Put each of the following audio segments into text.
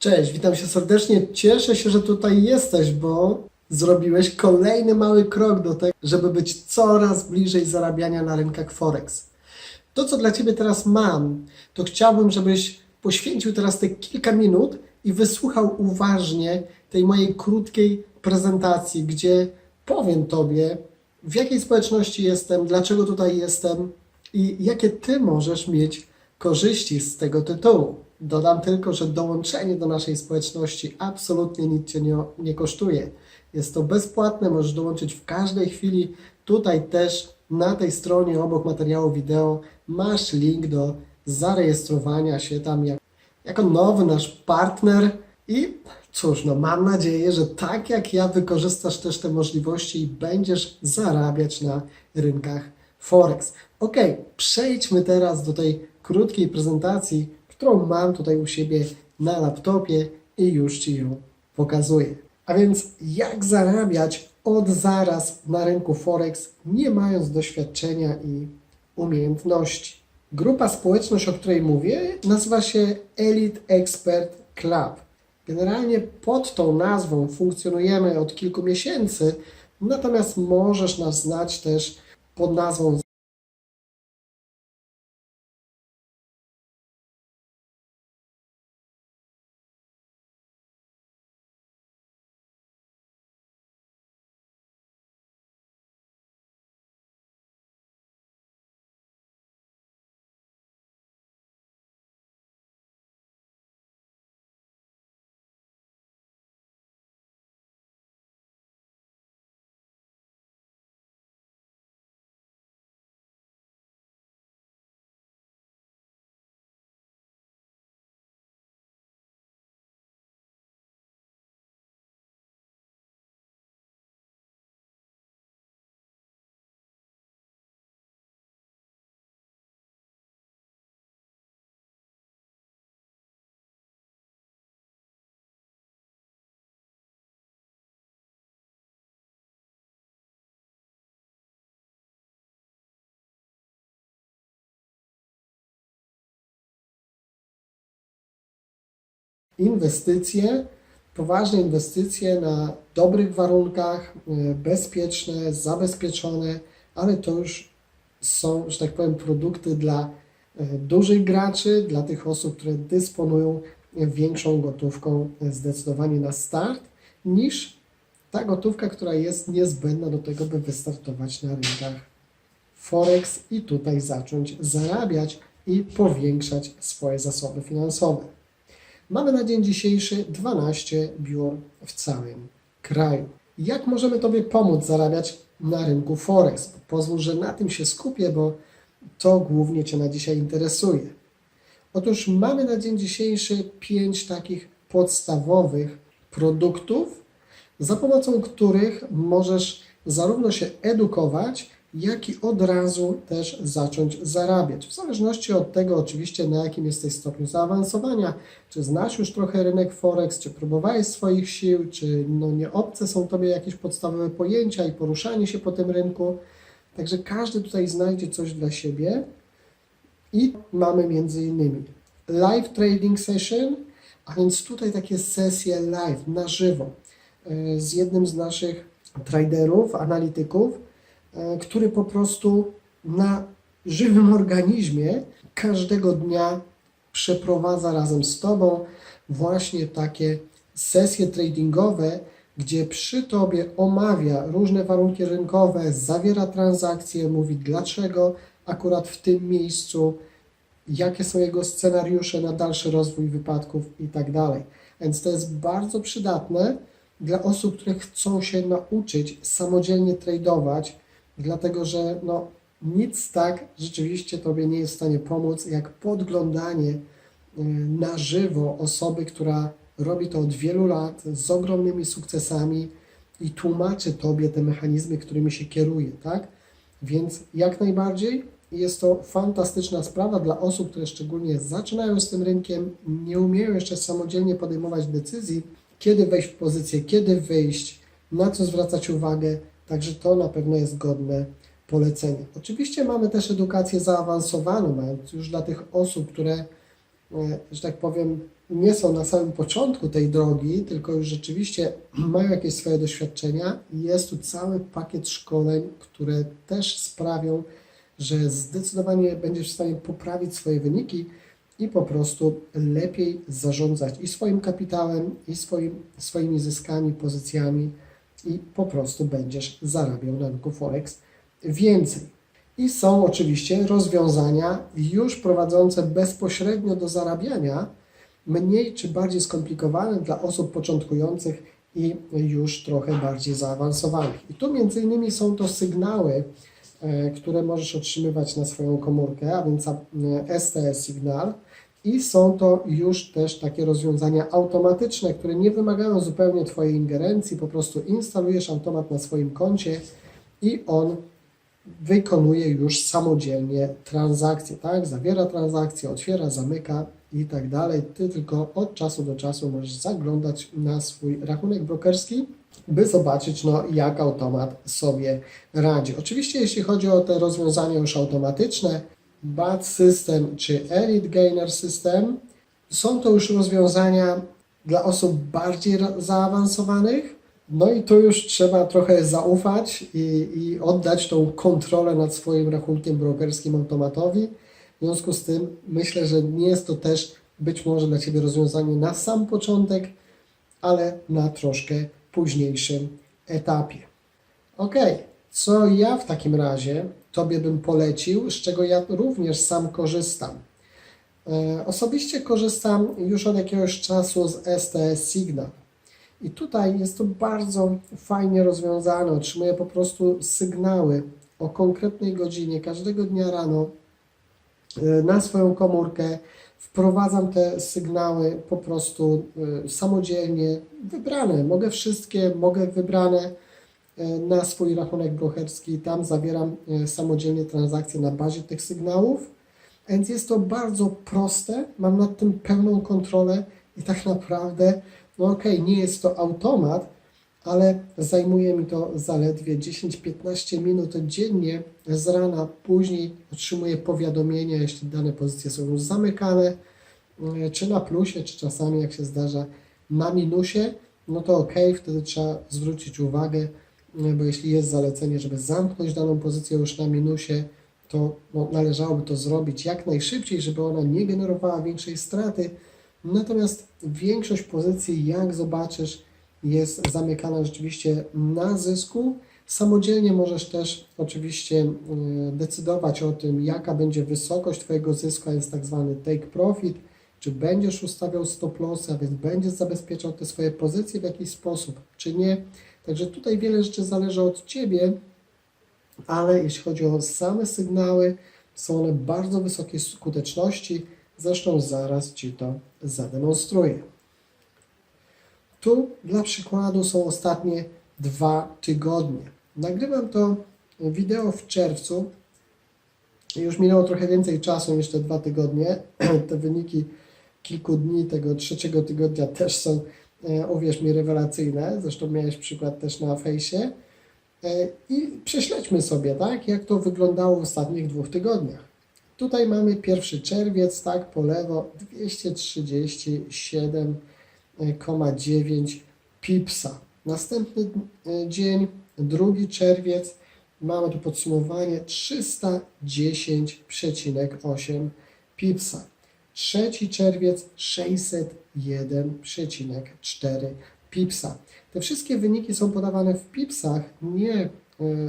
Cześć, witam się serdecznie. Cieszę się, że tutaj jesteś, bo zrobiłeś kolejny mały krok do tego, żeby być coraz bliżej zarabiania na rynkach Forex. To, co dla Ciebie teraz mam, to chciałbym, żebyś poświęcił teraz te kilka minut i wysłuchał uważnie tej mojej krótkiej prezentacji, gdzie powiem Tobie, w jakiej społeczności jestem, dlaczego tutaj jestem i jakie Ty możesz mieć korzyści z tego tytułu. Dodam tylko, że dołączenie do naszej społeczności absolutnie nic Cię nie, nie kosztuje. Jest to bezpłatne, możesz dołączyć w każdej chwili. Tutaj też na tej stronie obok materiału wideo masz link do zarejestrowania się tam jak, jako nowy nasz partner i cóż, no mam nadzieję, że tak jak ja wykorzystasz też te możliwości i będziesz zarabiać na rynkach Forex. Ok, przejdźmy teraz do tej krótkiej prezentacji, którą mam tutaj u siebie na laptopie i już Ci ją pokazuję. A więc jak zarabiać od zaraz na rynku Forex, nie mając doświadczenia i umiejętności. Grupa społeczność, o której mówię, nazywa się Elite Expert Club. Generalnie pod tą nazwą funkcjonujemy od kilku miesięcy, natomiast możesz nas znać też pod nazwą inwestycje, poważne inwestycje na dobrych warunkach, e, bezpieczne, zabezpieczone, ale to już są, że tak powiem, produkty dla e, dużych graczy, dla tych osób, które dysponują większą gotówką e, zdecydowanie na start, niż ta gotówka, która jest niezbędna do tego, by wystartować na rynkach Forex i tutaj zacząć zarabiać i powiększać swoje zasoby finansowe. Mamy na dzień dzisiejszy 12 biur w całym kraju. Jak możemy Tobie pomóc zarabiać na rynku Forex? Pozwól, że na tym się skupię, bo to głównie Cię na dzisiaj interesuje. Otóż mamy na dzień dzisiejszy pięć takich podstawowych produktów, za pomocą których możesz zarówno się edukować, jak i od razu też zacząć zarabiać. W zależności od tego, oczywiście, na jakim jesteś stopniu zaawansowania, czy znasz już trochę rynek Forex, czy próbowałeś swoich sił, czy no nie obce są Tobie jakieś podstawowe pojęcia i poruszanie się po tym rynku. Także każdy tutaj znajdzie coś dla siebie. I mamy między innymi live trading session, a więc tutaj takie sesje live, na żywo, e, z jednym z naszych traderów, analityków, który po prostu na żywym organizmie każdego dnia przeprowadza razem z Tobą właśnie takie sesje tradingowe, gdzie przy Tobie omawia różne warunki rynkowe, zawiera transakcje, mówi dlaczego akurat w tym miejscu, jakie są jego scenariusze na dalszy rozwój wypadków i tak dalej. Więc to jest bardzo przydatne dla osób, które chcą się nauczyć samodzielnie tradować, dlatego że no, nic tak rzeczywiście Tobie nie jest w stanie pomóc, jak podglądanie y, na żywo osoby, która robi to od wielu lat z ogromnymi sukcesami i tłumaczy Tobie te mechanizmy, którymi się kieruje, tak? Więc jak najbardziej jest to fantastyczna sprawa dla osób, które szczególnie zaczynają z tym rynkiem, nie umieją jeszcze samodzielnie podejmować decyzji, kiedy wejść w pozycję, kiedy wyjść, na co zwracać uwagę. Także to na pewno jest godne polecenia. Oczywiście mamy też edukację zaawansowaną, mając już dla tych osób, które e, że tak powiem, nie są na samym początku tej drogi, tylko już rzeczywiście mają jakieś swoje doświadczenia. Jest tu cały pakiet szkoleń, które też sprawią, że zdecydowanie będziesz w stanie poprawić swoje wyniki i po prostu lepiej zarządzać i swoim kapitałem, i swoim, swoimi zyskami, pozycjami i po prostu będziesz zarabiał na rynku Forex więcej. I są oczywiście rozwiązania już prowadzące bezpośrednio do zarabiania, mniej czy bardziej skomplikowane dla osób początkujących i już trochę bardziej zaawansowanych. I tu między innymi są to sygnały, e, które możesz otrzymywać na swoją komórkę, a więc e, STS Signal. I są to już też takie rozwiązania automatyczne, które nie wymagają zupełnie Twojej ingerencji, po prostu instalujesz automat na swoim koncie i on wykonuje już samodzielnie transakcje, tak? Zawiera transakcje, otwiera, zamyka i tak dalej. Ty tylko od czasu do czasu możesz zaglądać na swój rachunek brokerski, by zobaczyć, no, jak automat sobie radzi. Oczywiście, jeśli chodzi o te rozwiązania już automatyczne, BAT System czy Elite Gainer System, są to już rozwiązania dla osób bardziej zaawansowanych, no i tu już trzeba trochę zaufać i, i oddać tą kontrolę nad swoim rachunkiem brokerskim automatowi. W związku z tym myślę, że nie jest to też być może dla Ciebie rozwiązanie na sam początek, ale na troszkę późniejszym etapie. Ok, co ja w takim razie Tobie bym polecił, z czego ja również sam korzystam? E, Osobiście korzystam już od jakiegoś czasu z STS Signal. I tutaj jest to bardzo fajnie rozwiązane. Otrzymuję po prostu sygnały o konkretnej godzinie każdego dnia rano e, na swoją komórkę. Wprowadzam te sygnały po prostu e, samodzielnie wybrane. Mogę wszystkie, mogę wybrane na swój rachunek brokerski. Tam zawieram e, samodzielnie transakcje na bazie tych sygnałów. Więc jest to bardzo proste, mam nad tym pełną kontrolę i tak naprawdę, no okej, nie jest to automat, ale zajmuje mi to zaledwie 10-15 minut dziennie z rana. Później otrzymuję powiadomienia, jeśli dane pozycje są już zamykane, e, czy na plusie, czy czasami, jak się zdarza, na minusie, no to ok, wtedy trzeba zwrócić uwagę, e, bo jeśli jest zalecenie, żeby zamknąć daną pozycję już na minusie, to no, należałoby to zrobić jak najszybciej, żeby ona nie generowała większej straty. Natomiast większość pozycji, jak zobaczysz, jest zamykana rzeczywiście na zysku. Samodzielnie możesz też oczywiście y, decydować o tym, jaka będzie wysokość Twojego zysku, a jest tak zwany take profit, czy będziesz ustawiał stop lossy, a więc będziesz zabezpieczał te swoje pozycje w jakiś sposób, czy nie. Także tutaj wiele rzeczy zależy od Ciebie, ale jeśli chodzi o same sygnały, są one bardzo wysokiej skuteczności. Zresztą zaraz Ci to zademonstruję. Tu dla przykładu są ostatnie dwa tygodnie. Nagrywam to wideo w czerwcu. Już minęło trochę więcej czasu niż te dwa tygodnie. Te wyniki kilku dni tego trzeciego tygodnia też są, uwierz mi, rewelacyjne. Zresztą miałeś przykład też na fejsie. E, I prześledźmy sobie, tak, jak to wyglądało w ostatnich dwóch tygodniach. Tutaj mamy pierwszy czerwiec, tak, po lewo 237,9 pipsa. Następny e, dzień, drugi czerwiec, mamy tu podsumowanie 310,8 pipsa. Trzeci czerwiec 601,4 pipsa. Te wszystkie wyniki są podawane w pipsach, nie e,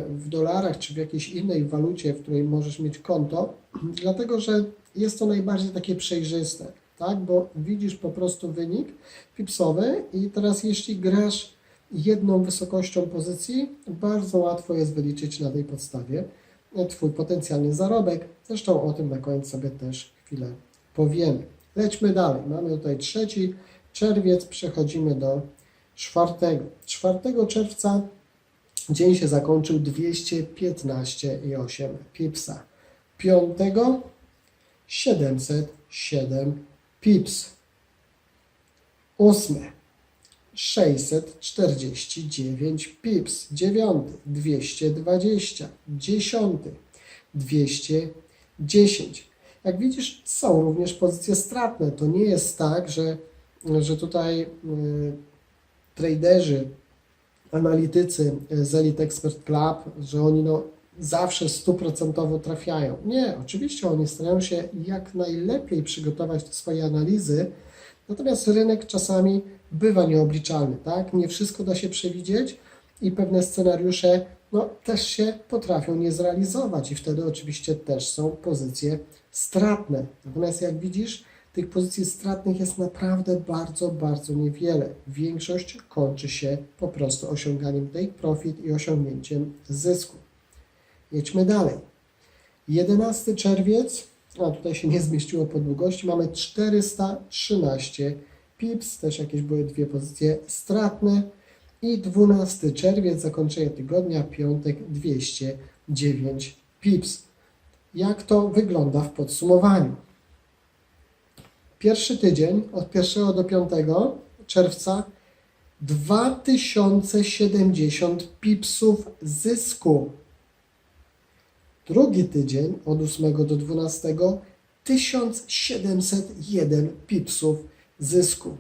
w dolarach czy w jakiejś innej walucie, w której możesz mieć konto, dlatego że jest to najbardziej takie przejrzyste, tak? Bo widzisz po prostu wynik pipsowy i teraz jeśli grasz jedną wysokością pozycji, bardzo łatwo jest wyliczyć na tej podstawie e, Twój potencjalny zarobek. Zresztą o tym na koniec sobie też chwilę powiemy. Lećmy dalej. Mamy tutaj trzeci czerwiec, przechodzimy do czwartego. 4 czerwca dzień się zakończył 215,8 pipsa. 5 707 pips. 8 649 pips. 9 220. 10 210. Jak widzisz, są również pozycje stratne. To nie jest tak, że, że tutaj y, traderzy, analitycy z Elite Expert Club, że oni no, zawsze stuprocentowo trafiają. Nie, oczywiście oni starają się jak najlepiej przygotować te swoje analizy, natomiast rynek czasami bywa nieobliczalny, tak? Nie wszystko da się przewidzieć i pewne scenariusze no, też się potrafią nie zrealizować i wtedy oczywiście też są pozycje stratne. Natomiast jak widzisz, tych pozycji stratnych jest naprawdę bardzo, bardzo niewiele. Większość kończy się po prostu osiąganiem take profit i osiągnięciem zysku. Jedźmy dalej. 11 czerwiec, a tutaj się nie zmieściło po długości, mamy 413 pips, też jakieś były dwie pozycje stratne. I 12 czerwiec, zakończenie tygodnia, piątek 209 pips. Jak to wygląda w podsumowaniu? Pierwszy tydzień od 1 do 5 czerwca 2070 pipsów zysku. Drugi tydzień od 8 do 12 1701 pipsów zysku.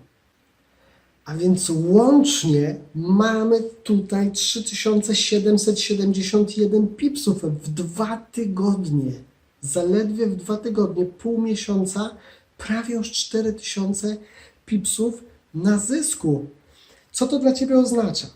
A więc łącznie mamy tutaj 3771 pipsów w dwa tygodnie. Zaledwie w dwa tygodnie, pół miesiąca, prawie już 4000 pipsów na zysku. Co to dla Ciebie oznacza?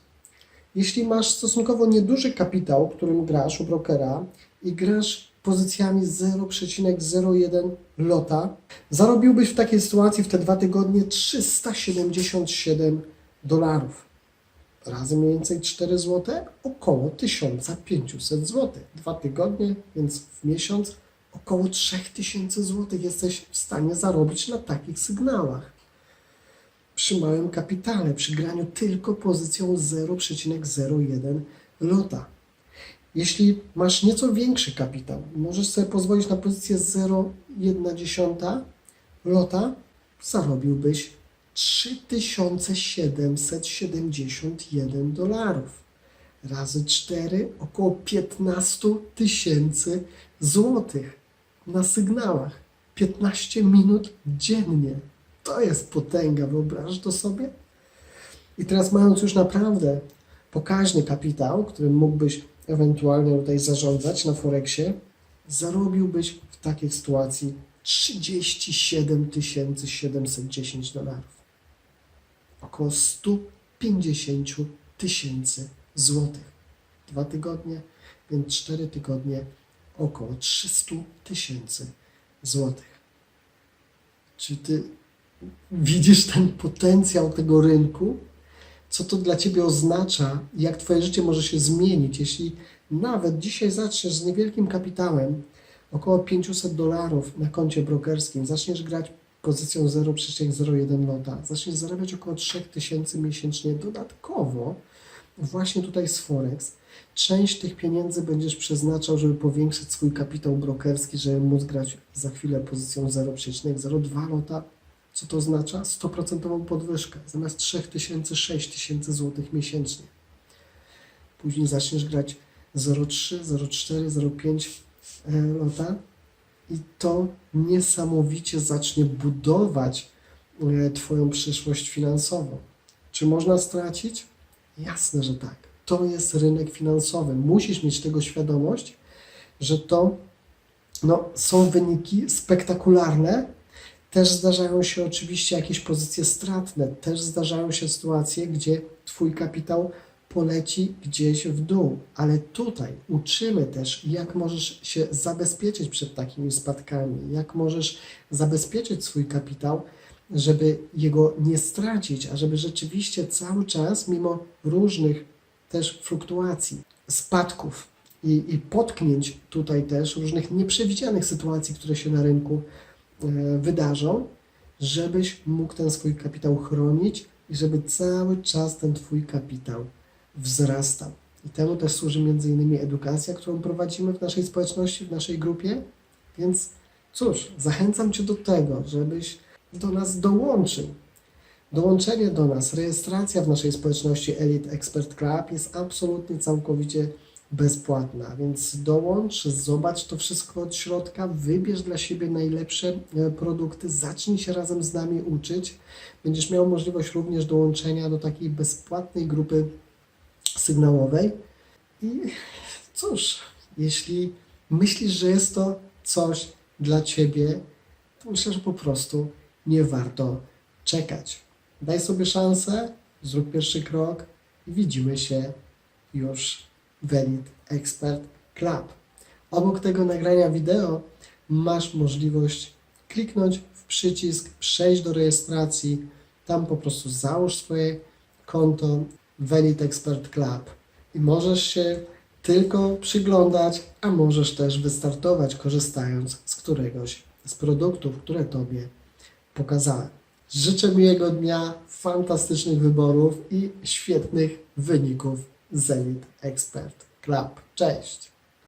Jeśli masz stosunkowo nieduży kapitał, którym grasz u brokera i grasz pozycjami 0,01 lota, zarobiłbyś w takiej sytuacji w te dwa tygodnie 377 dolarów. Razem mniej więcej 4 zł, około 1500 zł. Dwa tygodnie, więc w miesiąc około 3000 zł jesteś w stanie zarobić na takich sygnałach. Przy małym kapitale, przy graniu tylko pozycją 0,01 lota. Jeśli masz nieco większy kapitał, możesz sobie pozwolić na pozycję 0,1 lota, zarobiłbyś 3771 dolarów. Razy 4 około 15 tysięcy złotych na sygnałach. 15 minut dziennie. To jest potęga, wyobrażasz to sobie? I teraz mając już naprawdę pokaźny kapitał, którym mógłbyś ewentualnie tutaj zarządzać na Forexie, zarobiłbyś w takiej sytuacji 37 710 dolarów. Około 150 tysięcy złotych. Dwa tygodnie, więc cztery tygodnie, około 300 tysięcy złotych. Czy ty widzisz ten potencjał tego rynku? Co to dla Ciebie oznacza, jak Twoje życie może się zmienić, jeśli nawet dzisiaj zaczniesz z niewielkim kapitałem, około 500 dolarów na koncie brokerskim, zaczniesz grać pozycją 0,01 lota, zaczniesz zarabiać około 3000 miesięcznie dodatkowo, właśnie tutaj z Forex. Część tych pieniędzy będziesz przeznaczał, żeby powiększyć swój kapitał brokerski, żeby móc grać za chwilę pozycją 0,02 lota, co to oznacza? 100% podwyżkę. Zamiast 3000, 6000 zł miesięcznie. Później zaczniesz grać 0,3, 0,4, 0,5 e, lota i to niesamowicie zacznie budować e, Twoją przyszłość finansową. Czy można stracić? Jasne, że tak. To jest rynek finansowy. Musisz mieć tego świadomość, że to no, są wyniki spektakularne, też zdarzają się oczywiście jakieś pozycje stratne, też zdarzają się sytuacje, gdzie Twój kapitał poleci gdzieś w dół, ale tutaj uczymy też, jak możesz się zabezpieczyć przed takimi spadkami, jak możesz zabezpieczyć swój kapitał, żeby jego nie stracić, a żeby rzeczywiście cały czas, mimo różnych też fluktuacji, spadków i, i potknięć tutaj też, różnych nieprzewidzianych sytuacji, które się na rynku wydarzą, żebyś mógł ten swój kapitał chronić i żeby cały czas ten Twój kapitał wzrastał. I temu też służy między innymi edukacja, którą prowadzimy w naszej społeczności, w naszej grupie. Więc cóż, zachęcam Cię do tego, żebyś do nas dołączył. Dołączenie do nas, rejestracja w naszej społeczności Elite Expert Club jest absolutnie całkowicie bezpłatna, więc dołącz, zobacz to wszystko od środka, wybierz dla siebie najlepsze e, produkty, zacznij się razem z nami uczyć. Będziesz miał możliwość również dołączenia do takiej bezpłatnej grupy sygnałowej. I cóż, jeśli myślisz, że jest to coś dla ciebie, to myślę, że po prostu nie warto czekać. Daj sobie szansę, zrób pierwszy krok i widzimy się już w Elite Expert Club. Obok tego nagrania wideo masz możliwość kliknąć w przycisk przejść do rejestracji. Tam po prostu załóż swoje konto w Elite Expert Club i możesz się tylko przyglądać, a możesz też wystartować korzystając z któregoś z produktów, które Tobie pokazałem. Życzę miłego dnia, fantastycznych wyborów i świetnych wyników z Elite Expert Club. Cześć!